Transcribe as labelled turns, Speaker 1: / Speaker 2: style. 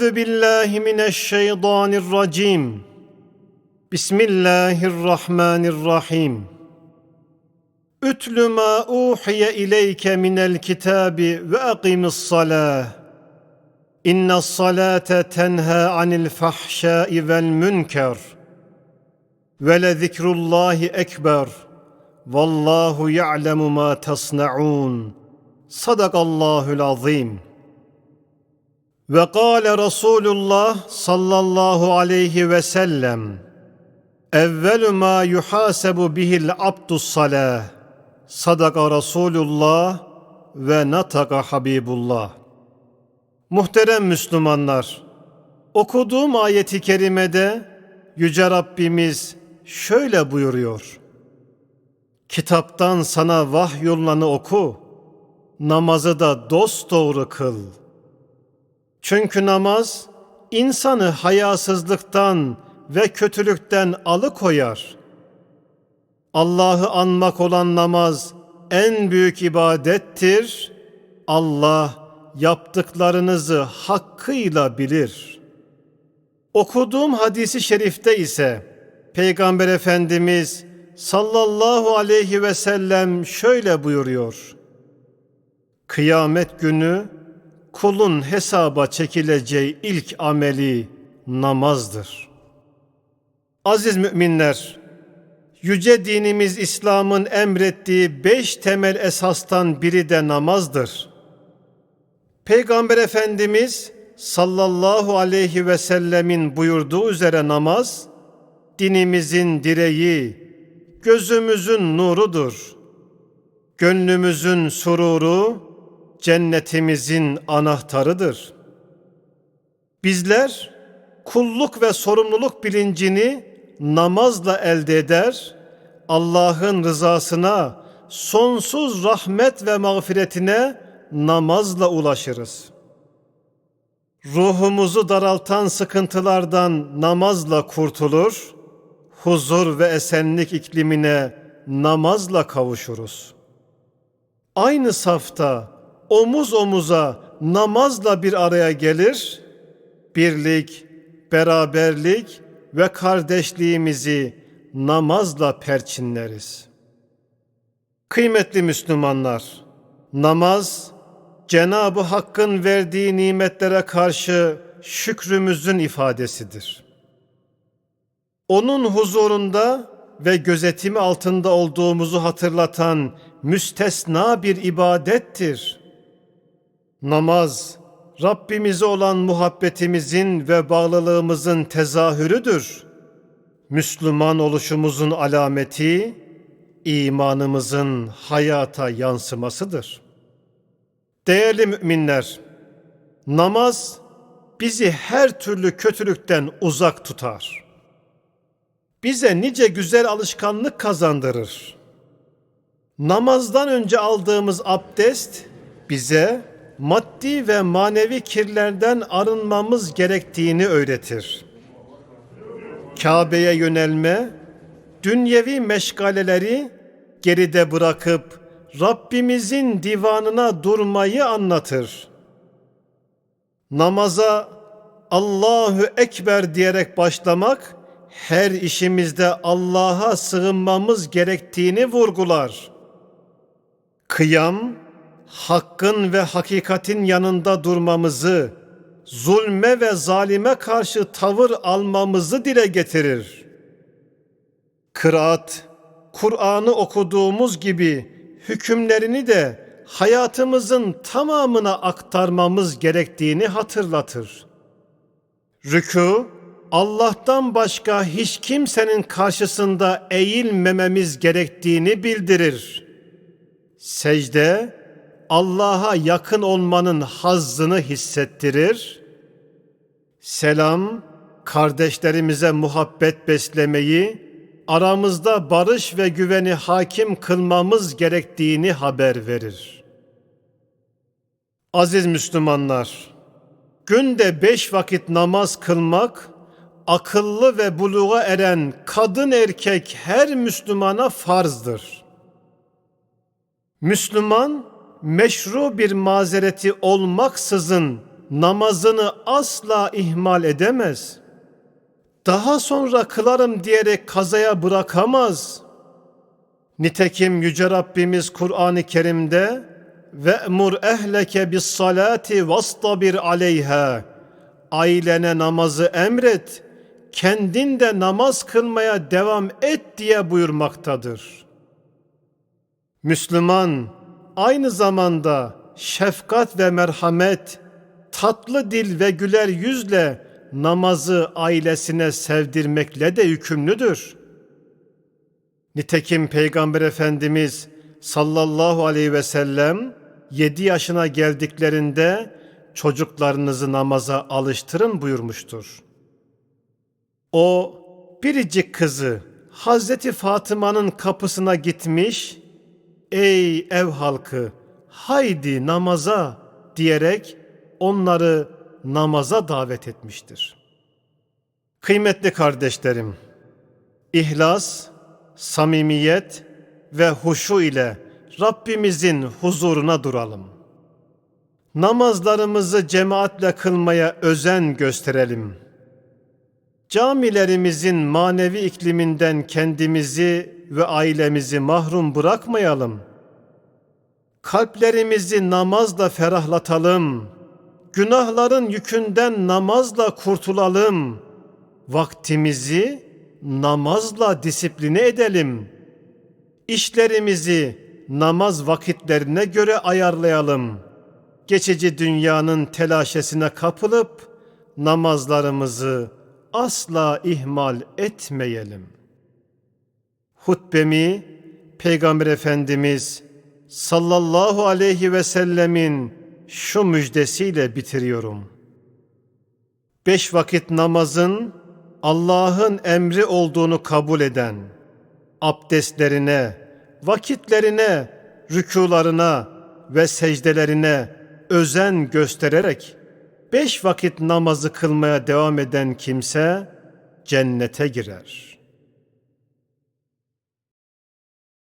Speaker 1: Euzu billahi mineşşeytanirracim. Bismillahirrahmanirrahim. Ütlü ma uhiye ileyke minel kitabi ve akimis salah. İnne salate tenha anil fahşai vel münker. Ve le zikrullahi ekber. Vallahu ya'lemu ma tasna'un. Sadakallahu'l azim. Ve kâle Resulullah sallallahu aleyhi ve sellem Evvelu ma yuhasebu bihil abdus salah Sadaka Resulullah ve nataka Habibullah Muhterem Müslümanlar Okuduğum ayeti kerimede Yüce Rabbimiz şöyle buyuruyor Kitaptan sana vahyolunanı oku, namazı da dosdoğru kıl.'' Çünkü namaz insanı hayasızlıktan ve kötülükten alıkoyar. Allah'ı anmak olan namaz en büyük ibadettir. Allah yaptıklarınızı hakkıyla bilir. Okuduğum hadisi şerifte ise Peygamber Efendimiz sallallahu aleyhi ve sellem şöyle buyuruyor. Kıyamet günü kulun hesaba çekileceği ilk ameli namazdır. Aziz müminler, yüce dinimiz İslam'ın emrettiği beş temel esastan biri de namazdır. Peygamber Efendimiz sallallahu aleyhi ve sellemin buyurduğu üzere namaz, dinimizin direği, gözümüzün nurudur. Gönlümüzün sururu, cennetimizin anahtarıdır. Bizler kulluk ve sorumluluk bilincini namazla elde eder, Allah'ın rızasına, sonsuz rahmet ve mağfiretine namazla ulaşırız. Ruhumuzu daraltan sıkıntılardan namazla kurtulur, huzur ve esenlik iklimine namazla kavuşuruz. Aynı safta omuz omuza namazla bir araya gelir, birlik, beraberlik ve kardeşliğimizi namazla perçinleriz. Kıymetli Müslümanlar, namaz Cenab-ı Hakk'ın verdiği nimetlere karşı şükrümüzün ifadesidir. Onun huzurunda ve gözetimi altında olduğumuzu hatırlatan müstesna bir ibadettir. Namaz, Rabbimize olan muhabbetimizin ve bağlılığımızın tezahürüdür. Müslüman oluşumuzun alameti, imanımızın hayata yansımasıdır. Değerli müminler, namaz bizi her türlü kötülükten uzak tutar. Bize nice güzel alışkanlık kazandırır. Namazdan önce aldığımız abdest bize maddi ve manevi kirlerden arınmamız gerektiğini öğretir. Kabe'ye yönelme, dünyevi meşgaleleri geride bırakıp Rabbimizin divanına durmayı anlatır. Namaza Allahu Ekber diyerek başlamak her işimizde Allah'a sığınmamız gerektiğini vurgular. Kıyam, hakkın ve hakikatin yanında durmamızı, zulme ve zalime karşı tavır almamızı dile getirir. Kıraat, Kur'an'ı okuduğumuz gibi hükümlerini de hayatımızın tamamına aktarmamız gerektiğini hatırlatır. Rükû, Allah'tan başka hiç kimsenin karşısında eğilmememiz gerektiğini bildirir. Secde, Allah'a yakın olmanın hazzını hissettirir. Selam, kardeşlerimize muhabbet beslemeyi, aramızda barış ve güveni hakim kılmamız gerektiğini haber verir. Aziz Müslümanlar, günde beş vakit namaz kılmak, akıllı ve buluğa eren kadın erkek her Müslümana farzdır. Müslüman, meşru bir mazereti olmaksızın namazını asla ihmal edemez. Daha sonra kılarım diyerek kazaya bırakamaz. Nitekim Yüce Rabbimiz Kur'an-ı Kerim'de ve emur ehleke bis salati vastabir aleyha ailene namazı emret kendin de namaz kılmaya devam et diye buyurmaktadır. Müslüman aynı zamanda şefkat ve merhamet, tatlı dil ve güler yüzle namazı ailesine sevdirmekle de yükümlüdür. Nitekim Peygamber Efendimiz sallallahu aleyhi ve sellem 7 yaşına geldiklerinde çocuklarınızı namaza alıştırın buyurmuştur. O biricik kızı Hazreti Fatıma'nın kapısına gitmiş, ''Ey ev halkı, haydi namaza!'' diyerek onları namaza davet etmiştir. Kıymetli kardeşlerim, ihlas, samimiyet ve huşu ile Rabbimizin huzuruna duralım. Namazlarımızı cemaatle kılmaya özen gösterelim. Camilerimizin manevi ikliminden kendimizi ve ailemizi mahrum bırakmayalım. Kalplerimizi namazla ferahlatalım. Günahların yükünden namazla kurtulalım. Vaktimizi namazla disipline edelim. İşlerimizi namaz vakitlerine göre ayarlayalım. Geçici dünyanın telaşesine kapılıp namazlarımızı asla ihmal etmeyelim. Hutbemi Peygamber Efendimiz sallallahu aleyhi ve sellemin şu müjdesiyle bitiriyorum. Beş vakit namazın Allah'ın emri olduğunu kabul eden, abdestlerine, vakitlerine, rükularına ve secdelerine özen göstererek beş vakit namazı kılmaya devam eden kimse cennete girer.''